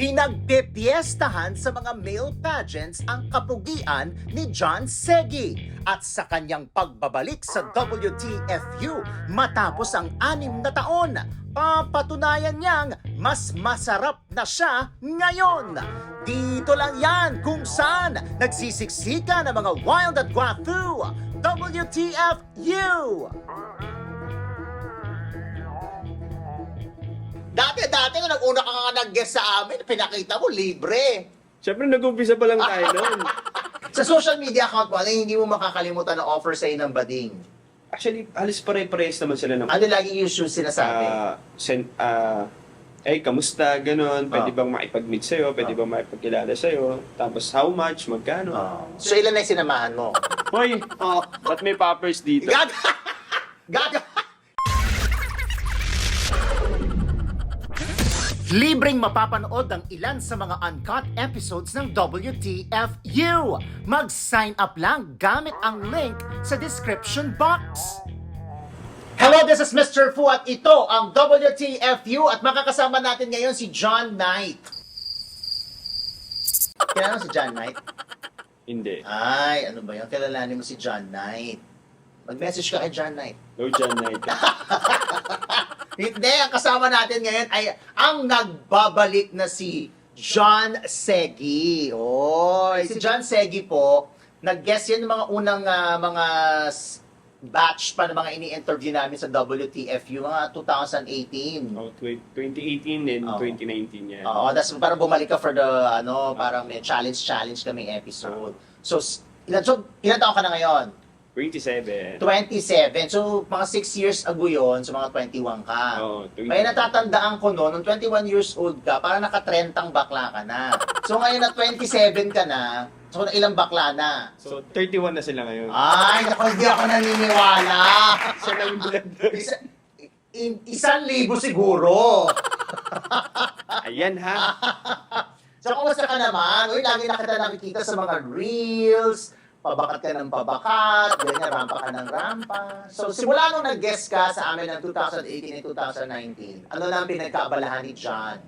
Pinagpepiestahan sa mga male pageants ang kapugian ni John Segi at sa kanyang pagbabalik sa WTFU matapos ang anim na taon, papatunayan niyang mas masarap na siya ngayon. Dito lang yan kung saan nagsisiksika ng mga wild at guapo WTFU! Dati-dati nung nag-una ka nga nag-guest sa amin, pinakita mo, libre. Siyempre, nag-umpisa pa lang tayo noon. Sa social media account mo, ano yung hindi mo makakalimutan na offer sa'yo ng bading? Actually, halos pare-parehas naman sila ng... Ano lagi yung usual sinasabi? Ah, sen, ah, eh, kamusta, ganon, pwede Ah. bang makipag-meet sa'yo, pwede Ah. bang makipagkilala sa'yo, tapos how much, magkano. Oh. So, ilan na yung sinamahan mo? Hoy, Oh. ba't may poppers dito? Gaga! Gaga! Libreng mapapanood ang ilan sa mga uncut episodes ng WTFU. Mag-sign up lang gamit ang link sa description box. Hello, this is Mr. Fu at ito ang WTFU at makakasama natin ngayon si John Knight. Kilala mo si John Knight? Hindi. Ay, ano ba yun? Kilalanin mo si John Knight. Mag-message ka kay John Knight. No, John Knight. Hindi, ang kasama natin ngayon ay ang nagbabalik na si John Segi. Oy, si John Segi po, nag-guest yan ng mga unang ah, mga batch pa ng mga ini-interview namin sa WTFU, mga 2018. oh, tw- 2018 and Oo. 2019 yan. Oo, tapos parang bumalik ka for the, ano, parang may challenge-challenge kaming episode. So, ilan, so, ilan taon ka na ngayon? 27. 27. So, mga 6 years ago yun, so mga 21 ka. Oo, 20. May natatandaan ko no, nung 21 years old ka, parang nakatrentang bakla ka na. So ngayon na 27 ka na, so ilang bakla na? So, 31 na sila ngayon. Ay, naku, hindi ako naniniwala. Siya lang yung blood. Isa, i- isang libo siguro. Ayan ha. So, kumusta ka naman? Uy, lagi na kita nakikita sa mga reels, pabakat ka ng pabakat, ganyan, rampa ka ng rampa. So, simula nung nag-guest ka sa amin ng 2018 and 2019, ano lang pinagkaabalahan ni John?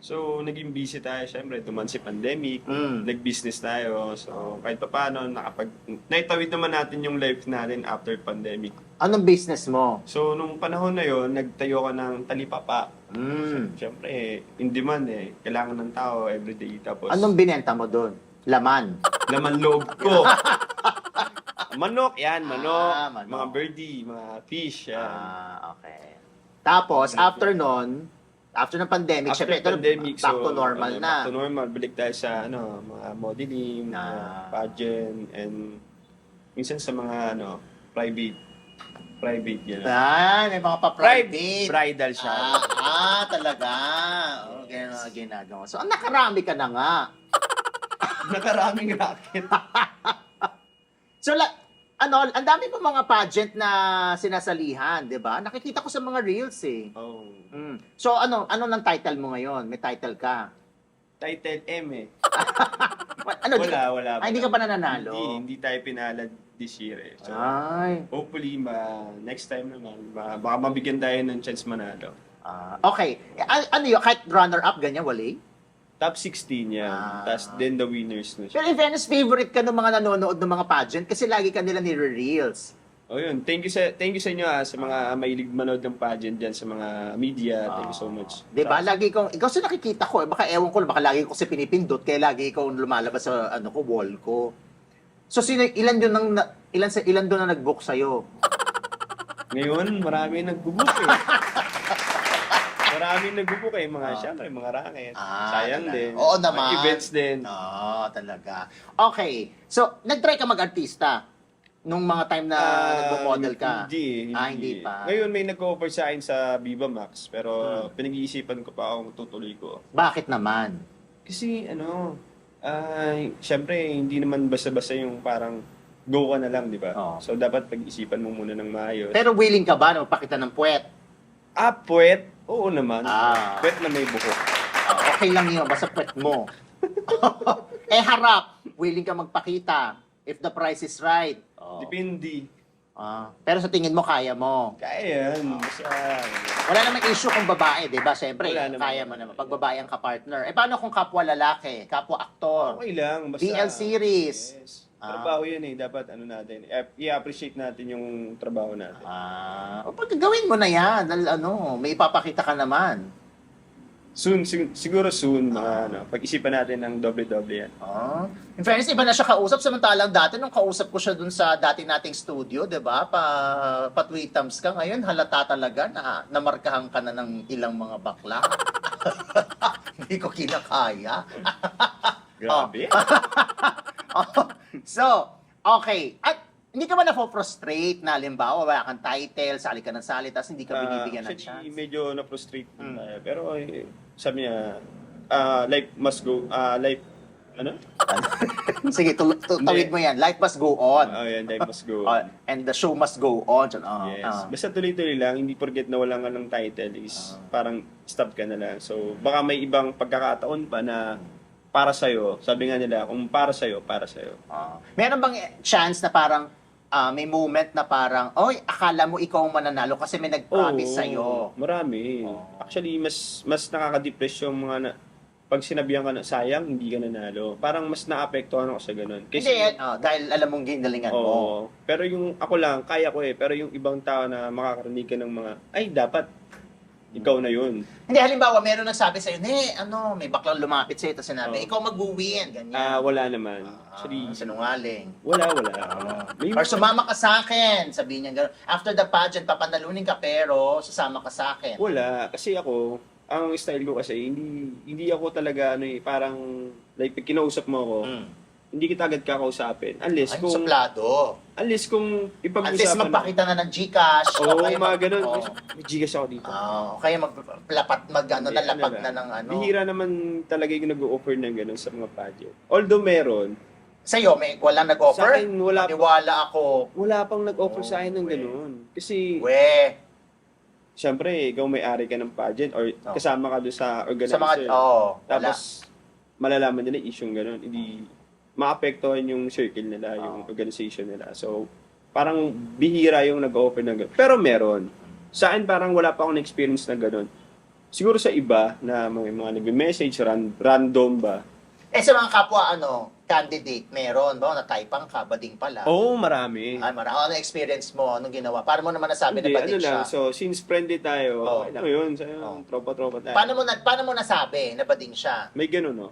So, naging busy tayo, syempre, duman si pandemic, Mm. nag-business tayo. So, kahit pa paano, nakapag... Naitawid naman natin yung life natin after pandemic. Anong business mo? So, nung panahon na yon nagtayo ka ng talipapa. Mm. Siyempre, in demand eh. Kailangan ng tao everyday. Tapos, Anong binenta mo doon? Laman. laman loob ko. manok, yan, manok. Ah, manok. Mga birdie, mga fish, yan. Ah, okay. Tapos, after nun, after ng pandemic, After syempre, ito, pandemic, back so, to normal uh, na. Back to normal. Balik tayo sa, ano, mga modeling, mga Ah. pageant, and minsan sa mga, ano, private. Private, yan. Ah, may mga pa-private. Bridal siya. Ah, ah, talaga. Oh, ganyan ang ginagawa. So, ang nakarami ka na nga. Nakaraming racket. So, la, ano, ang dami pa mga pageant na sinasalihan, di ba? Nakikita ko sa mga reels eh. oh. Mm. So, ano, ano ng title mo ngayon? May title ka? Title M eh. Ano, di Wala, wala. ay, hindi ka pa nananalo? Hindi, hindi tayo pinalad this year eh. So, Ay. hopefully, ma, next time naman, ma, baka mabigyan tayo ng chance manalo. Ah, okay. Eh, an- ano yun? Kahit runner-up, ganyan, wali? Top 16 yan. Ah. Tapos then the winners na siya. Pero in fairness, favorite ka ng mga nanonood ng mga pageant kasi lagi ka nila nire-reels. O yun, thank you sa thank you sa inyo ah, sa mga mahilig manood ng pageant diyan sa mga media. Thank you so much. Di ba? Lagi kong, ikaw sa nakikita ko, eh, baka ewan ko, baka lagi ko kasi pinipindot, kaya lagi ikaw lumalabas sa ano ko, wall ko. So, sino, ilan doon ang, na- ilan, sa, ilan doon ang nag-book sa'yo? Ngayon, marami nagbubook eh. marami nagbubook eh. Mga, Ah. syempre, mga racket. Ah, Sayang talaga. din. Oo Mga naman. events din. Oo, talaga. Okay. So, nag-try ka mag-artista nung mga time na Ah, nagmo-model ka? Hindi, hindi. Ah, hindi pa. Ngayon, may nag-offer sa akin sa Viva Max. Pero Hmm. pinag-iisipan ko pa kung tutuloy ko. Bakit naman? Kasi ano, ay syempre hindi naman basta-basta yung parang go ka na lang, di ba? Oo. So dapat pag-isipan mo muna ng maayos. Pero willing ka ba na magpakita ng puwet? ah, puwet? Oo naman. Ah. Puwet na may buhok. Ah, okay lang yun, basta puwet mo. eh harap, willing ka magpakita if the price is right. Oh. Depende. Ah, pero sa tingin mo, kaya mo. Kaya yan. Basta, Wala namang issue kung babae, di ba? Siyempre, Wala naman. kaya mo naman. Pag babae ang kapartner. Eh, paano kung kapwa lalaki, kapwa aktor? okay lang. Basta, BL series. Yes. Ah. Trabaho yun eh. Dapat ano natin. i- I-appreciate natin yung trabaho natin. Ah, o pag gawin mo na yan, dahil ano, may ipapakita ka naman. Soon, sig- siguro soon, mga ano, pag-isipan natin ng doble-doble yan. Ah. In fairness, iba na siya kausap. Samantalang dati, nung kausap ko siya dun sa dati nating studio, di ba? Pa, patwitams ka. Ngayon, halata talaga na namarkahan ka na ng ilang mga bakla. Hindi ko kinakaya. Grabe. Oh, so, okay. At hindi ka ba na-frustrate na halimbawa wala kang title, sali ka ng sali, tapos hindi ka Ah, binibigyan ng actually, chance? medyo na-frustrate Mm. tayo. Pero eh, sabi niya, ah, life must go, ah, life, ano? Sige, tul- tu- tawid mo yan. Life must go on. Oh, yan, life must go. Uh, and the show must go on. Oh, Yes. ah. Basta tuloy-tuloy lang, hindi porket na wala ka ng title is Ah. parang stop ka na lang. So, baka may ibang pagkakataon pa na para sa'yo. Sabi nga nila, kung para sa'yo, para sa'yo. Ah. meron bang chance na parang ah, may moment na parang, oy, akala mo ikaw ang mananalo kasi may nag-promise sa'yo. Marami. Oo. Actually, mas mas nakaka-depress yung mga na, pag sinabihan ka na, sayang, hindi ka nanalo. Parang mas naapektuhan ako sa ganun. Hindi, oh, dahil alam mong ginalingan mo. Oo. Pero yung ako lang, kaya ko eh. Pero yung ibang tao na makakarinig ka ng mga, ay, dapat, ikaw na yun. Hindi, halimbawa, meron nagsabi sa'yo, ne, ano, may baklang lumapit sa'yo, tapos sinabi, Oo. ikaw mag-win, ganyan. Ah, wala naman. Ah, Actually, sinungaling. wala, wala. May Or sumama ka sa akin, sabi niya gano'n. After the pageant, papanalunin ka pero sasama ka sa akin. Wala. Kasi ako, ang style ko kasi, hindi hindi ako talaga, ano eh, parang, like, pag kinausap mo ako, Mm. Hindi kita agad kakausapin. Unless Ay, kung, suplado. unless kung ipag-usapan. magpakita na ng Gcash. Oo, o kaya mga ganun. Oo. May Gcash ako dito. Ah, kaya maglapat, mag ano, Hindi, nalapag ano na lang. ng ano. Bihira naman talaga yung nag-offer ng ganun sa mga pageant. Although meron, Sa'yo, may walang sa nag-offer? akin wala, Maniwala ako. wala pang nag-offer sa akin ng Oh, we. ganun. Kasi, We, syempre, ikaw may-ari ka ng pageant or Oh. kasama ka doon sa sa organizer. mga, oh, wala. Tapos, malalaman nila issue ganun. Hindi, maapektuhan yung circle nila, yung Oo. organization nila. So, parang bihira yung nag-offer ng ganun. Pero meron. Sa akin, parang wala pa akong experience na ganun. Siguro sa iba, na mga, mga nag-message, ran, random ba? Eh, sa mga kapwa, ano, candidate, meron, ba? Nataypang ka, bading pala. Oo, oh, marami. Ay, mara, ano experience mo? Anong ginawa? Paano mo naman nasabi Hindi, na bading ano lang, siya? so since friendly tayo, Oo. okay lang yun, sa Oo. tropa-tropa tayo. Paano mo, na, paano mo nasabi na bading siya? May ganun, no?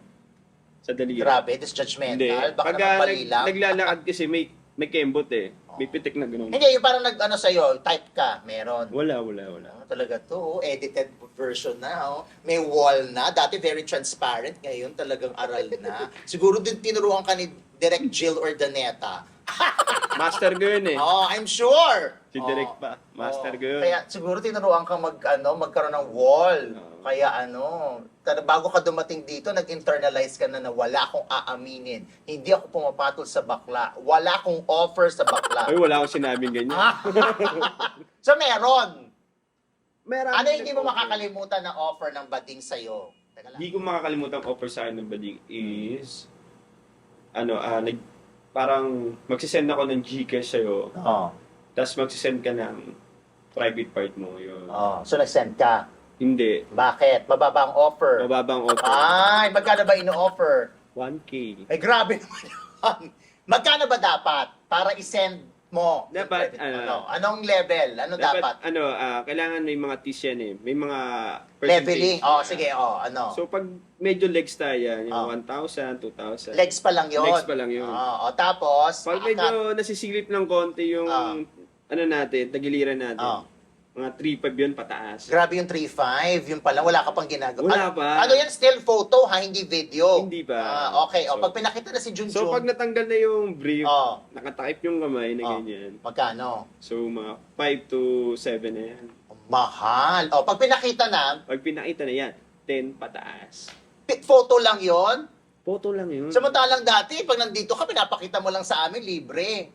Sa daliri. Grabe, this judgmental. Hindi. Baka Pag naman mali nag, naglalakad kasi may may kembot eh. May Oo. pitik na ganun. Hindi, yung parang nag, ano sa'yo, type ka, meron. Wala, wala, wala. Ah, talaga to, oh, edited version na, oh. May wall na. Dati very transparent, ngayon talagang aral na. Siguro din tinuruan ka ni Direct Jill or Daneta. Master ko yun eh. Oh, I'm sure. Direk pa. Master Oh. ko yun. Kaya siguro tinuruan ka mag, ano, magkaroon ng wall. Oo. Kaya ano, tar- bago ka dumating dito, nag-internalize ka na na wala akong aaminin. Hindi ako pumapatol sa bakla. Wala akong offer sa bakla. Ay, wala akong sinabing ganyan. Ah. so meron. Meron. Ano yung hindi mo makakalimutan na offer ng bading sa'yo? Teka lang. Hindi ko makakalimutan offer sa akin ng bading is ano, ah, nag, parang magsisend ako ng Gcash sa'yo, Oo. Tapos magsisend ka ng private part mo. Yun. Oh, so nag-send ka. Hindi. Bakit? Mababa ang offer. Mababang offer. Ay, magkano ba ino-offer? 1K. Ay, grabe naman yun. Magkano ba dapat para i-send mo? Dapat, ano, ano, anong level? Ano dapat? ano, ah, kailangan may mga tiers yan eh. May mga Leveling? percentage. Oh, sige, oh, ano? So, pag medyo legs tayo, yung Oh. 1,000, 2,000. Legs pa lang yun. Legs pa lang yun. Oh, oh, tapos, Pag medyo nasisilip ng konti yung, Ah. Ano natin, tagiliran natin, Oh. mga 3,500 yun pataas. Grabe yung 3.5, yung pala, wala ka pang ginagawa. Wala ano, pa. Ano yan, still photo ha, hindi video? Hindi pa. Ah, okay, oh, So- pag pinakita na si Junjun, So, pag natanggal na yung brief, oh, nakatakip yung kamay na Oh. ganyan. magkano? So, mga 5 to 7 na yan. Mahal. Oh, pag pinakita na, Pag pinakita na yan, 10 pataas. pi- photo lang yon. Photo lang yun. Samantalang dati, pag nandito ka, pinapakita mo lang sa amin, libre.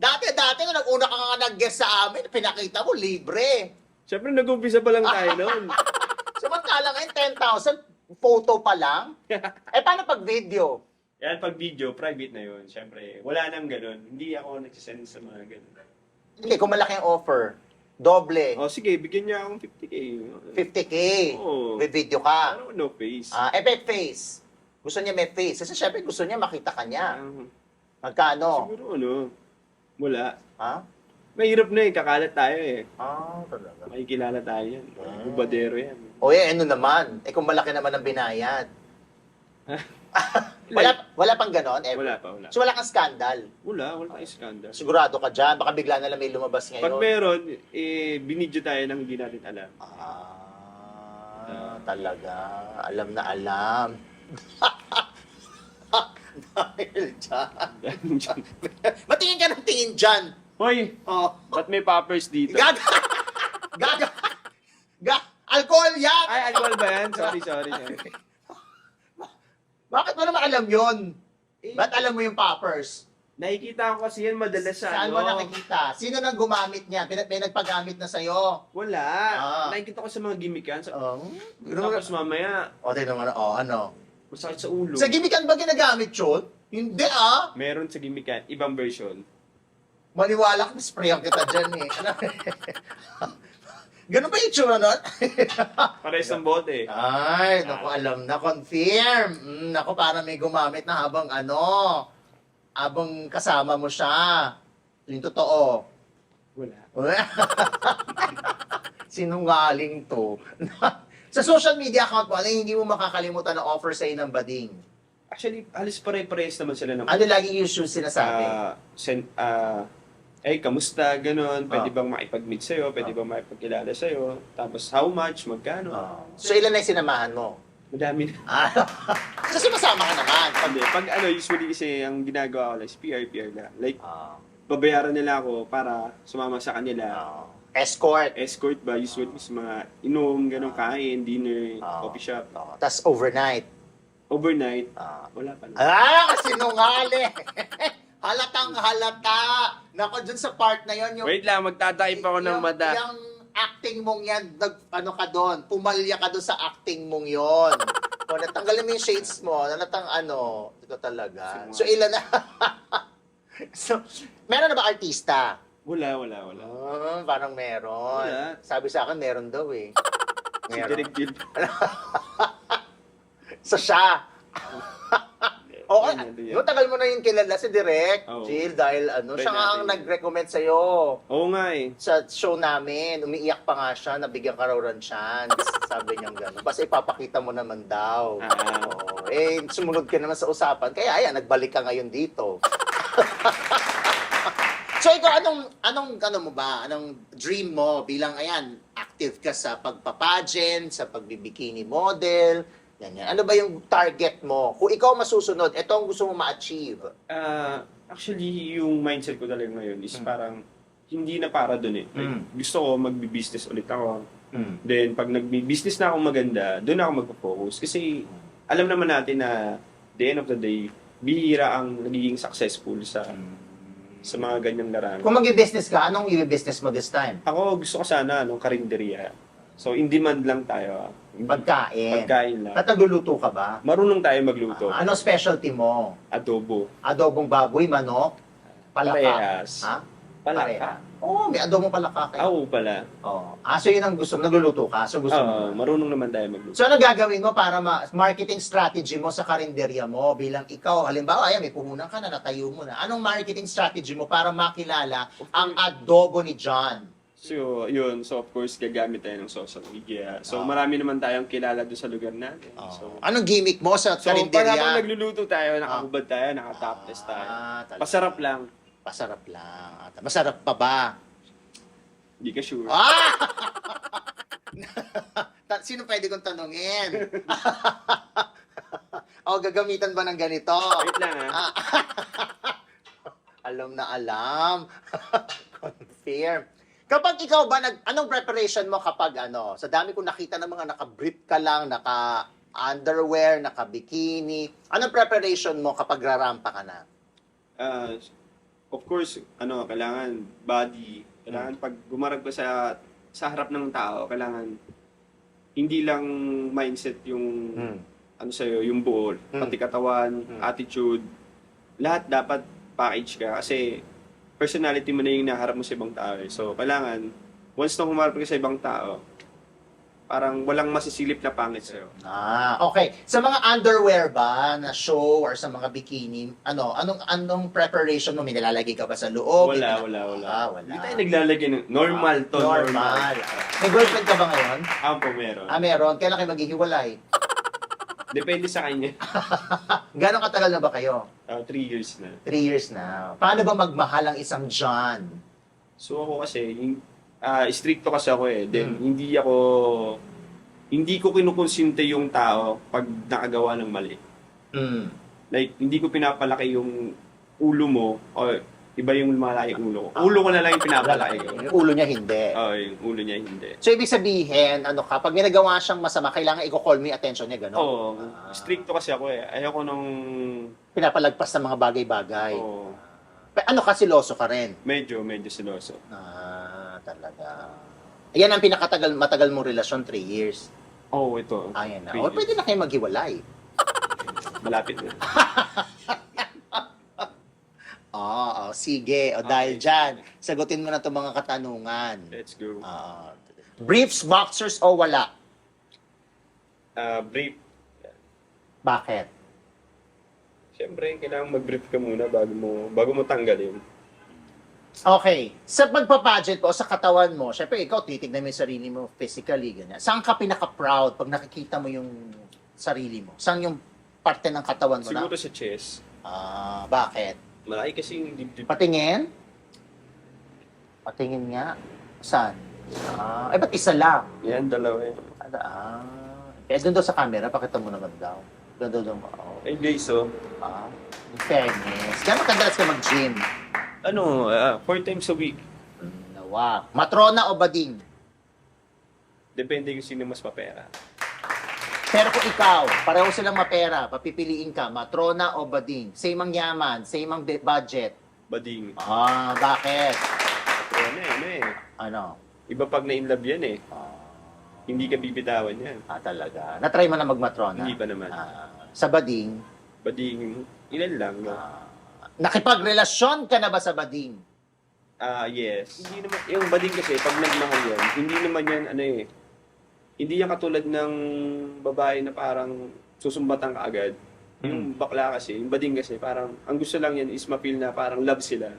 Dati, dati, nung nag-una ka nga nag-guest sa amin, pinakita mo, libre. Siyempre, nag-umpisa pa lang tayo noon. Samantalang ngayon, 10,000, photo pa lang. Eh, paano pag video? Yan, pag video, private na yun. Siyempre, wala nang ganun. Hindi ako nagsisend sa mga ganun. Hindi, kung malaki ang offer, doble, O sige, bigyan niya akong 50k. 50k, Oo. with video ka. Pero no face. Ah, eh, may face. Gusto niya may face. Kasi syempre gusto niya makita ka niya. Ah, Magkano? Siguro ano, wala. Ha? Mahirap na eh, kakalat tayo eh. Ah, talaga. Makikilala tayo yan. Ah. Bubadero yan. O eh, ano naman? Eh, kung malaki naman ang binayad. wala, wala pang ganon? Eh, Wala pa, wala. So, wala kang skandal. Wala, wala tayong scandal. Sigurado ka dyan. Baka bigla na lang may lumabas ngayon. Pag meron, eh, binidyo tayo nang hindi natin alam. Ah, talaga. Alam na alam. Dahil dyan. Matingin ka ng tingin dyan. Hoy, Oh. ba't may poppers dito? Gaga! Gaga! Ga! Alcohol yan! Ay, alcohol ba yan? Sorry, sorry. sorry. Bakit mo naman alam yun? Eh, Ba't alam mo yung poppers? nakikita ko kasi yan madalas sa Saan ano. mo nakikita? Sino nang gumamit niyan? Pina- May nagpagamit na sa'yo? Wala. Ah. Nakikita ko sa mga gimikan. Sa, Oh. tapos mamaya, O, tingnan mo na. O, ano? Masakit sa ulo. Sa gimikan ba ginagamit yun? Hindi ah. Meron sa gimikan, ibang version. Maniwala ka, sprayan kita dyan eh. Ganun ba yung tsura nun? Pares ng bote. Ay, naku, alam na, confirm. Mm, naku, para may gumamit na habang ano, habang kasama mo siya. Yung totoo. Wala. Sinungaling to. Sa social media account mo, ano yung hindi mo makakalimutan na offer sa'yo ng bading? Actually, halos pare-pares naman sila ng Ano lagi yung shoes sinasabi? Ah, sen, ah, eh, kamusta, ganun, pwede Ah. bang makipag-meet sa'yo, pwede Ah. bang makipagkilala sa'yo, tapos how much, magkano, Ah. so, ilan na yung sinamahan mo? madami na. Ah, kasi masama ka naman. Hindi, pag ano, usually kasi ang ginagawa ko lang is PR, PR lang. Like, Ah, babayaran nila ako para sumama sa kanila. ah. Escort. Escort ba, usually sa mga inom, ganun, kain, dinner, Ah. coffee shop. Oh, Tapos overnight. Overnight, Ah, wala pa na. Ah, sinungali! Halatang halata! Nako, dun sa part na yon yung... Wait lang, magtataip ako ng yung- mata. Yung acting mong yan, nag, ano ka doon, pumalya ka doon sa acting mong yon. o, natanggalin mo yung shades mo, nalatang ano, ito talaga. So, ilan na? so, meron na ba artista? Wala, wala, wala. Ah, parang meron. Wala. Sabi sa akin, meron daw eh. Si Meron. Direk. So, siya. Oo, yan. no, tagal mo na yung kilala si Direk, Oo. Jill, dahil ano, siya nga ang natin. nag-recommend sa'yo Oo nga eh. sa show namin. Umiiyak pa nga siya, nabigyan ka raw ng chance. Sabi niya gano'n. Basta ipapakita mo naman daw. Ah. Oo. Eh, sumunod ka naman sa usapan. Kaya ayan, nagbalik ka ngayon dito. So ikaw, anong, anong, ano mo ba? Anong dream mo bilang, ayan, active ka sa pagpapageant, sa pagbibikini model, ganyan. Ano ba yung target mo? Kung ikaw masusunod, ito ang gusto mo ma-achieve. Ah, actually, yung mindset ko talaga ngayon is Mm. parang hindi na para dun eh. Like, Mm. Gusto ko magbi-business ulit ako. Then, pag nagbi-business na ako maganda, doon ako magpo-focus. Kasi, alam naman natin na the end of the day, bihira ang nagiging successful sa sa mga ganyang larangan. Kung mag-business ka, anong i-business mo this time? Ako, gusto ko sana, anong karinderya. So, in demand lang tayo. ah. Pagkain. Pagkain lang. At nagluluto ka ba? Marunong tayo magluto. Ah, ano specialty mo? Adobo. Adobong baboy, manok, palaka. Parehas. Ha? Palaka. Oo, oh, may adobong palaka kayo. Ah, Oo pala. Oh. Ah, so yun ang gusto mo. Nagluluto ka. So gusto Oo, mo. marunong naman tayo magluto. So ano gagawin mo para ma marketing strategy mo sa karinderya mo bilang ikaw, halimbawa, ayan, may puhunan ka na, natayo mo na. Anong marketing strategy mo para makilala ang adobo ni John? So, yun. So, of course, gagamit tayo ng social media. So, Ah. marami naman tayong kilala doon sa lugar natin. Oh. So, Anong gimmick mo sa so karinderya? nagluluto tayo, nakahubad tayo, nakatop test tayo. Ah, talaga. Pasarap lang. Pasarap lang. At Masarap pa ba? Hindi ka sure. Ah! Ta- Sino pwede kong tanungin? o, gagamitan ba ng ganito? Wait lang ah. Alam na alam. Confirm. Kapag ikaw ba, nag, anong preparation mo kapag ano? Sa dami kong nakita ng mga naka-brief ka lang, naka-underwear, naka-bikini. Anong preparation mo kapag rarampa ka na? Ah, of course, ano, kailangan body. Kailangan Hmm. pag gumarag ka sa sa harap ng tao, kailangan hindi lang mindset yung Hmm. ano sa'yo, yung buo, Mm. pati katawan, Mm. attitude, lahat dapat package ka kasi personality mo na yung naharap mo sa ibang tao. eh. So, kailangan, once na humarap ka sa ibang tao, parang walang masisilip na pangit sa'yo. Ah, okay. Sa mga underwear ba na show or sa mga bikini, ano, anong anong preparation mo? May nilalagay ka ba sa loob? wala, May- wala, wala. Ah, wala. Hindi tayo naglalagay ng normal to. Normal. May girlfriend ka ba ngayon? Ako po meron. Ah, meron. Kailan kayo maghihiwalay? Depende sa kanya. Gano'ng katagal na ba kayo? Uh, three years na. Three years na. Paano ba magmahal ang isang John? So ako kasi, yung, ah stricto kasi ako eh. Then, Hmm. hindi ako, hindi ko kinukonsinte yung tao pag nakagawa ng mali. Mm. Like, hindi ko pinapalaki yung ulo mo o iba yung lumalaki ulo ko. Ulo ko na lang yung pinapalaki. Yung ulo niya hindi. Oo, yung ulo niya hindi. So, ibig sabihin, ano ka, pag may nagawa siyang masama, kailangan i-call mo yung attention niya, gano'n? Oo, Ah. stricto kasi ako eh. Ayoko nung, Pinapalagpas ng mga bagay-bagay. oo, Pa- Ano ka, siloso ka rin? medyo, medyo siloso. Ah, talaga. Yan ang pinakatagal, matagal mong relasyon, three years. Oo, oh, ito. Ayan na. Three O, years. pwede na kayo maghiwalay. Malapit na. Oo, sige. O, dahil Okay. dyan, sagutin mo na itong mga katanungan. Let's go. Ah, briefs, boxers, o wala? Ah, brief. Bakit? Siyempre, kailangan mag-brief ka muna bago mo, bago mo tanggalin. Okay. Sa pagpapageant po, sa katawan mo, syempre ikaw, titignan mo yung sarili mo physically, ganyan. Saan ka pinaka-proud pag nakikita mo yung sarili mo? Saan yung parte ng katawan mo Siguro na? sa chest. Ah, bakit? Malaki kasi yung dibdib. Patingin? Patingin nga. Saan? Ah, eh, ba't isa lang? Yan, dalawa eh. Ano, Ah, kaya doon daw sa camera, pakita mo naman daw. Doon daw daw. Oh, Ay, guys, so, ah, in fairness. Gano'n kadalas ka mag-gym? Ano, ah, four times a week. Nawa. Matrona o bading? Depende kung sino mas mapera. Pero kung ikaw, pareho silang mapera, papipiliin ka, matrona o bading? Same ang yaman, same ang budget. Bading. Ah, bakit? Ano eh, ano eh. Ano? Iba pag na-inlove yan eh. Ah, Hindi ka bibitawan yan. ah, talaga. Na-try mo na magmatrona? Hindi pa naman. Ah, sa bading, Bading, ilan lang. no? ah, nakipagrelasyon ka na ba sa bading? Ah, yes. Hindi naman, yung bading kasi, pag nagmahal yan, hindi naman yan, ano eh, hindi yan katulad ng babae na parang susumbatan ka agad. Yung bakla kasi, yung bading kasi, parang, ang gusto lang yan is ma-feel na parang love sila.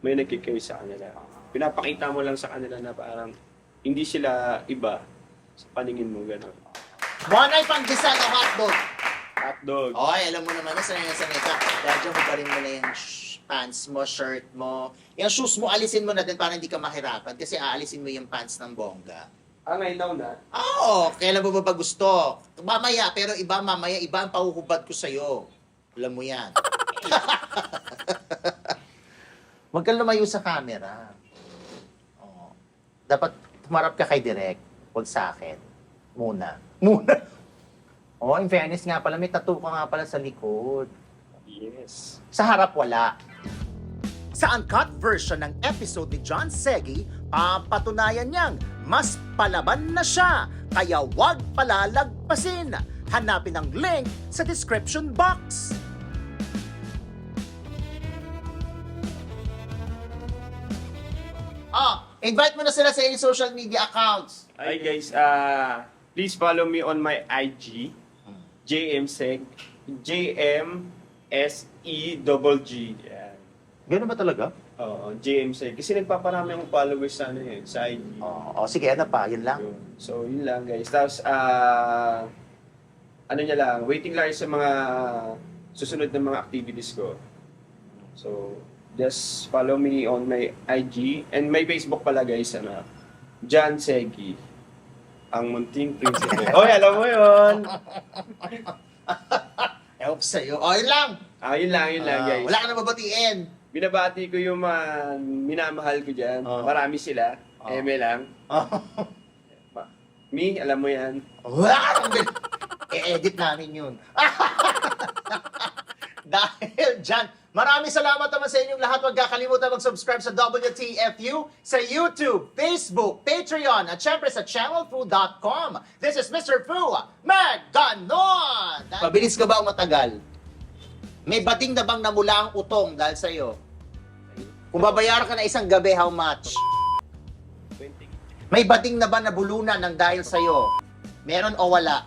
May nagkikay sa kanila. Pinapakita mo lang sa kanila na parang, hindi sila iba sa paningin mo, gano'n. One ay pang-design o hotdog? Hotdog. Oy, alam mo naman na sanay na sanay ka. Dahil dyan, hubarin mo na yung pants mo, shirt mo. Yung shoes mo, alisin mo na din para hindi ka mahirapan kasi aalisin mo yung pants ng bongga. Ah, ngayon daw na. Oo, kailan mo ba ba gusto? Mamaya, pero iba mamaya, iba ang pahuhubad ko sa'yo. Alam mo yan. Huwag kang lumayo sa camera. Oo. Dapat tumarap ka kay Direk. Huwag sa akin. Muna. Muna. Oh, in fairness nga pala, may tattoo ka nga pala sa likod. Yes. Sa harap, wala. Sa uncut version ng episode ni John Segi, papatunayan niyang mas palaban na siya, kaya wag palalagpasin. Hanapin ang link sa description box. Ah, invite mo na sila sa iyong social media accounts. Hi guys, uh, please follow me on my IG, JMSEG, J-M-S-E-G-G. Yan. Gano'n ba talaga? Oo, JMSEG. Kasi nagpaparami akong followers sa ano eh, sa IG. Oo, oh, sige, ano pa? Yun lang. Yun. So, yun lang guys. Tapos, ah, ano niya lang, waiting lang sa mga susunod na mga activities ko. So, just follow me on my IG and my Facebook pala guys, ano, John Segi, ang munting prinsipe. Oy, alam mo yun! Ewan ko sa'yo. O, yun lang. Ah, yun lang, yun lang Ah, guys. wala ka na babatiin. Binabati ko yung mga minamahal ko dyan. Oh. Marami sila. Oh. Eme lang. Me, alam mo yan. Wow! I-edit namin yun. Dahil dyan, maraming salamat naman sa inyong lahat. Huwag kakalimutan mag-subscribe sa WTFU sa YouTube, Facebook, Patreon, at syempre sa channelfu.com. This is Mr. Fu, Maganon! Mabilis ka ba o matagal? May bading na bang namula ang utong dahil sa'yo? Kung babayaran ka na isang gabi, how much? 20. May bading na ba nabulunan ng dahil sa'yo? Meron o wala?